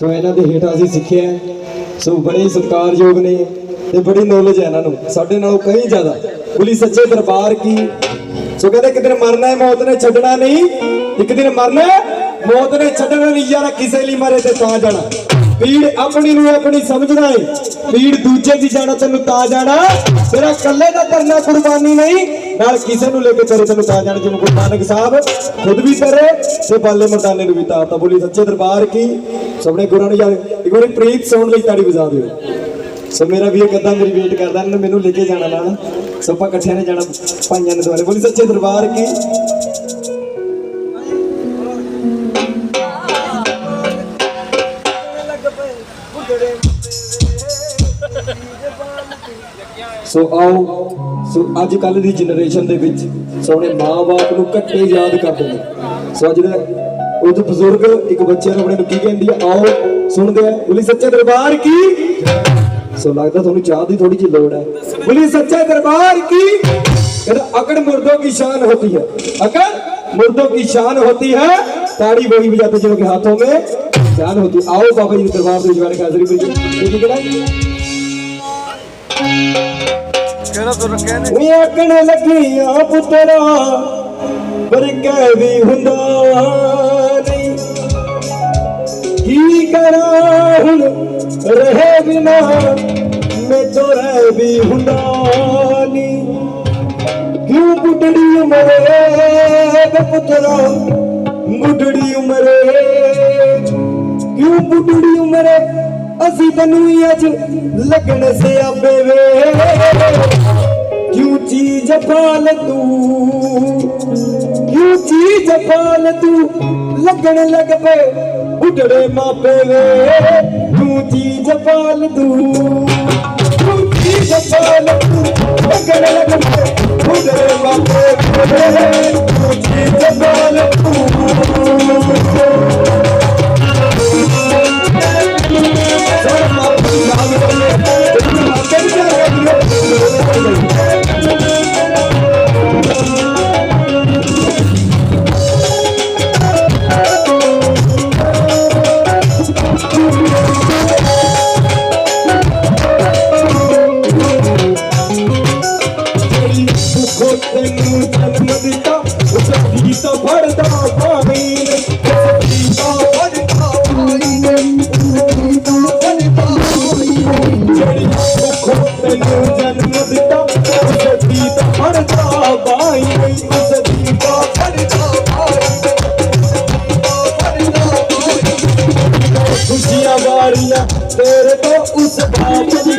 ਸੋ ਇਹਨਾਂ ਦੇ ਹੇਠਾਂ ਅਸੀਂ ਸਿੱਖਿਆ ਸੋ ਬੜੇ ਸਤਿਕਾਰਯੋਗ ਨੇ ਤੇ ਬੜੀ ਨੌਲੇਜ ਹੈ ਇਹਨਾਂ ਨੂੰ। ਸਾਡੇ ਨਾਲੋਂ ਕਈ ਜ਼ਿਆਦਾ। ਬੁਲੀ ਸੱਚੇ ਦਰਬਾਰ ਕੀ? ਸੋ ਕਹਿੰਦੇ ਇੱਕ ਦਿਨ ਮਰਨਾ ਹੈ, ਮੌਤ ਨੇ ਛੱਡਣਾ ਨਹੀਂ। ਇੱਕ ਦਿਨ ਮਰਨਾ ਮੌਤ ਨੇ ਛੱਡਣਾ ਨਹੀਂ। ਯਾਰ ਕਿਸੇ ਲਈ ਮਰੇ ਤੇ ਤਾਂ ਜਾਣਾ। ਪੀੜ ਆਪਣੀ ਨੂੰ ਆਪਣੀ ਸਮਝਣਾ ਏ ਪੀੜ ਦੂਜੇ ਦੀ ਜਾਣਾ, ਤੈਨੂੰ ਤਾਂ ਜਾਣਾ। ਤੇਰਾ ਇਕੱਲੇ ਦਾ ਕਰਨਾ ਕੁਰਬਾਨੀ ਨਹੀਂ। ਨਾਲ ਕਿਸੇ ਨੂੰ ਲੈ ਕੇ ਤੇਰੇ ਤੈਨੂੰ ਤਾਂ ਜਾਣਾ, ਜਿਵੇਂ ਗੁਰੂ ਨਾਨਕ ਸਾਹਿਬ ਖੁਦ ਵੀ ਕਰੇ ਤੇ ਬਾਲੇ ਮਰਦਾਨੇ ਨੂੰ ਵੀ ਤਾਂ ਤਾਂ ਬੋਲੀ ਸੱਚੇ ਦਰਬਾਰ ਕੀ? ਸਭਨੇ ਗੁਰਾਂ ਨੇ ਯਾਦ ਇੱਕ ਵਾਰੀ ਪ੍ਰੀਤ ਸੁਣ ਲਈ ਤਾੜੀ ਵਜਾ ਦਿਓ। ਸੋ ਮੇਰਾ ਵੀ ਇੱਕ ਅੱਧਾ ਮੇਰੀ ਵੇਟ ਕਰਦਾ ਨੇ ਮੈਨੂੰ ਲੈ ਕੇ ਜਾਣਾ ਨਾਲ। ਸੋ ਆਪਾਂ ਇਕੱਠਿਆਂ ਨੇ ਜਾਣਾ ਭਾਈਆਂ ਨੇ ਦੁਆਰੇ। ਬੋਲੀ ਸੱਚੇ ਦਰਬਾਰ ਕੀ? ਸੋ ਆਓ, ਸੋ ਅੱਜ ਕੱਲ ਦੀ ਜਨਰੇਸ਼ਨ ਦੇ ਵਿੱਚ ਸੋਹਣੇ ਮਾਂ-ਬਾਪ ਨੂੰ ਘੱਟੇ ਯਾਦ ਕਰਦੇ ਨੇ। ਸੋ ਅੱਜ ਦਾ ਉਹ ਜੋ ਬਜ਼ੁਰਗ ਇੱਕ ਬੱਚੇ ਨੂੰ ਆਪਣੇ ਨੂੰ ਕੀ ਕਹਿੰਦੀ ਆ ਆਓ ਸੁਣਦੇ ਆ ਬੋਲੀ ਸੱਚੇ ਦਰਬਾਰ ਕੀ ਸੋ ਲੱਗਦਾ ਤੁਹਾਨੂੰ ਚਾਹ ਦੀ ਥੋੜੀ ਜਿਹੀ ਲੋੜ ਹੈ ਬੋਲੀ ਸੱਚੇ ਦਰਬਾਰ ਕੀ कहता अकड़ मुर्दों की शान होती है अकड़ मुर्दों की शान होती है ताड़ी वही बजाते जिनके हाथों में जान होती है आओ बाबा जी के दरबार में जवान की हाजिरी पर ये कहना ਕਿਹੜਾ ਤੁਰ ਕਹਿੰਦੇ ਵੀ ਆਕਣ ਲੱਗੀਆਂ ਕੀ ਕਰਾਂ ਹੁਣ? ਰਹੇ ਬਿਨਾ ਮੈਂ ਰਹਿ ਵੀ ਹੁੰਦਾ ਨਹੀਂ। ਕਿਉਂ ਬੁੱਢੜੀ ਉਮਰੇ? ਵੇ ਪੁੱਤਰਾ ਬੁੱਢੜੀ ਉਮਰੇ। ਕਿਉਂ ਬੁੱਢੜੀ ਉਮਰੇ? ਅਸੀਂ ਤੈਨੂੰ ਅੱਜ ਲੱਗਣ ਸਿਆਪੇ ਵੇ। ਕਿਉਂ ਚੀਜ਼ ਪਾਲ ਤੂੰ? ਕਿਉਂ ਚੀਜ਼ ਪਾਲ ਤੂੰ? ਲੱਗਣ ਲੱਗ ਪਏ। ਬੁੱਢੜੇ ਮਾਪੇ ਵੇ ਕਿਉਂ ਚੀਜ਼ ਪਾਲ ਤੂੰ ਕਿਉਂ ਚੀਜ਼ ਪਾਲ ਤੂੰ ਲੱਗਣ ਲੱਗ ਪਏ ਮਾਪੇ ਵੇ ਕਿਉਂ ਚੀਜ਼ ਪਾਲ ਤੂੰ ਤੈਨੂੰ ਜਨਮ ਦਿੱਤਾ ਉਸ ਦੀ ਤਾਂ ਫੜਦਾ ਪਾਣੀ ਉਸ ਦੀ ਤਾਂ ਫੜਦਾ ਪਾਣੀ ਜਿਹੜੀ ਸੁਖੋ ਤੈਨੂੰ ਜਨਮ ਦਿੱਤਾ ਉਸ ਦੀ ਫੜਦਾ ਪਾਣੀ ਉਸ ਦੀ ਫੜਦਾ ਖੁਸ਼ੀਆਂ ਵਾਰੀਆਂ ਤੇਰੇ ਤੋਂ ਉਸ ਬਾਪ ਦੀ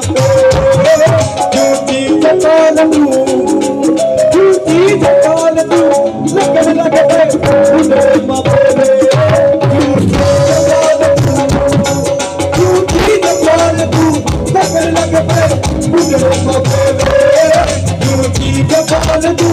आपको झूठी जतान तू झूठी जतान तू लगन लगन उधर मारे झूठी जतान तू झूठी जतान तू लगन लगन उधर मारे झूठी जतान तू